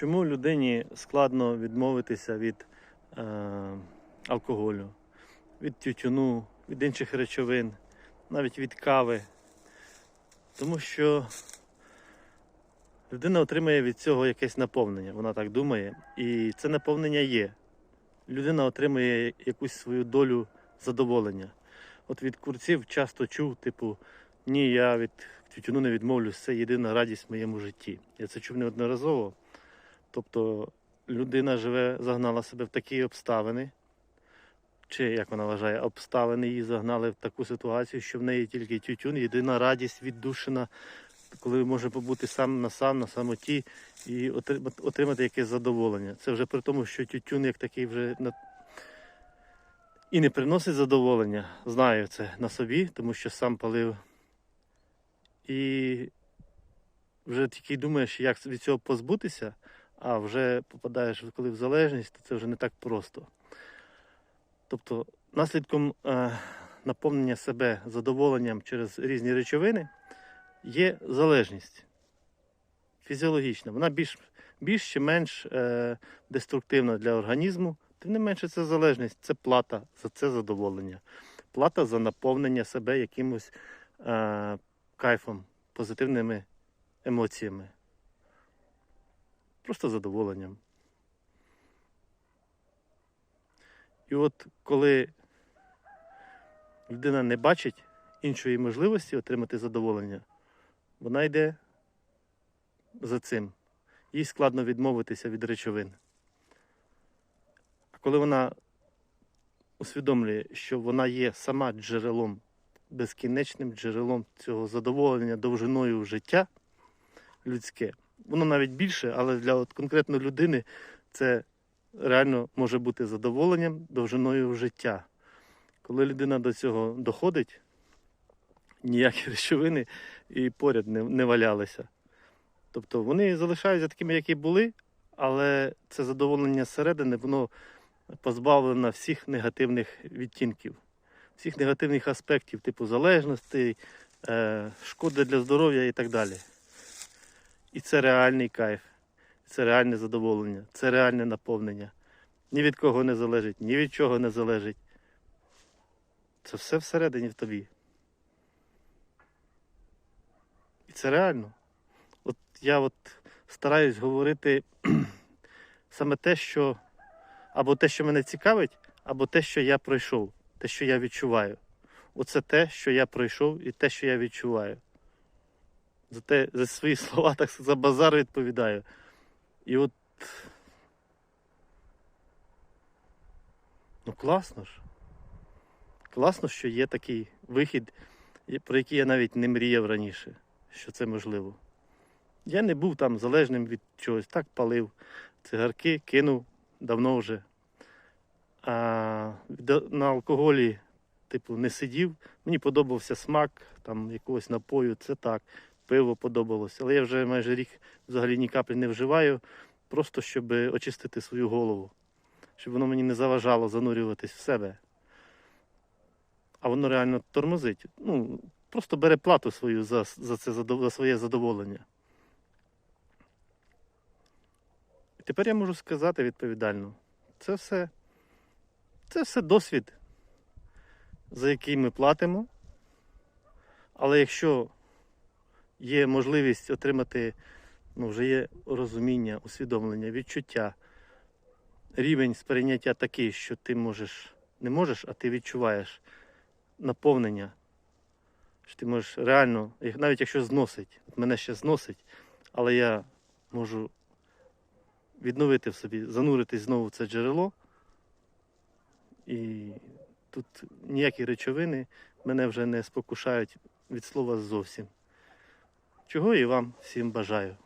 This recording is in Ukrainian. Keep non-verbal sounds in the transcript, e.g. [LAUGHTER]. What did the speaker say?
Чому людині складно відмовитися від е, алкоголю, від тютюну, від інших речовин, навіть від кави? Тому що людина отримує від цього якесь наповнення, вона так думає, і це наповнення є. Людина отримує якусь свою долю задоволення. От від курців часто чув, типу, ні, я від тютюну не відмовлюсь, це єдина радість в моєму житті. Я це чув неодноразово. Тобто людина живе, загнала себе в такі обставини, чи як вона вважає, обставини її загнали в таку ситуацію, що в неї тільки тютюн, єдина радість віддушина, коли може побути сам на сам, на самоті і отримати якесь задоволення. Це вже при тому, що тютюн як такий вже на... і не приносить задоволення. Знаю це на собі, тому що сам палив. І вже тільки думаєш, як від цього позбутися, а вже попадаєш коли в залежність, то це вже не так просто. Тобто, наслідком е, наповнення себе задоволенням через різні речовини є залежність фізіологічна. Вона більш, більш чи менш е, деструктивна для організму. Тим не менше, це залежність, це плата за це задоволення. Плата за наповнення себе якимось е, кайфом, позитивними емоціями. Просто задоволенням. І от коли людина не бачить іншої можливості отримати задоволення, вона йде за цим. Їй складно відмовитися від речовин. А коли вона усвідомлює, що вона є сама джерелом, безкінечним джерелом цього задоволення довжиною життя людське, воно навіть більше, але для от конкретно людини це реально може бути задоволенням довжиною життя. Коли людина до цього доходить, ніякі [LAUGHS] речовини і поряд не, не валялися. Тобто вони залишаються такими, які були, але це задоволення зсередини, воно позбавлено всіх негативних відтінків, всіх негативних аспектів, типу залежності, е, шкоди для здоров'я і так далі. І це реальний кайф, це реальне задоволення, це реальне наповнення. Ні від кого не залежить, ні від чого не залежить. Це все всередині в тобі. І це реально. От я от стараюсь говорити [CLEARS THROAT] саме те, що або те, що мене цікавить, або те, що я пройшов, те, що я відчуваю. Оце те, що я пройшов, і те, що я відчуваю. За те, за свої слова, так за базар відповідаю. І от. Ну класно ж. Класно, що є такий вихід, про який я навіть не мріяв раніше, що це можливо. Я не був там залежним від чогось, так палив цигарки, кинув давно вже. А на алкоголі, типу, не сидів. Мені подобався смак там якогось напою, це так. Пиво подобалося. Але я вже майже рік взагалі ні каплі не вживаю, просто щоб очистити свою голову, щоб воно мені не заважало занурюватись в себе. А воно реально тормозить. Ну, просто бере плату свою за, за, це, за своє задоволення. І тепер я можу сказати відповідально: це все, це все досвід, за який ми платимо. Але якщо є можливість отримати, ну, вже є розуміння, усвідомлення, відчуття, рівень сприйняття такий, що ти можеш, не можеш, а ти відчуваєш наповнення, що ти можеш реально, навіть якщо зносить, от мене ще зносить, але я можу відновити в собі, зануритись знову в це джерело. І тут ніякі речовини мене вже не спокушають від слова зовсім. Чого і вам всім бажаю.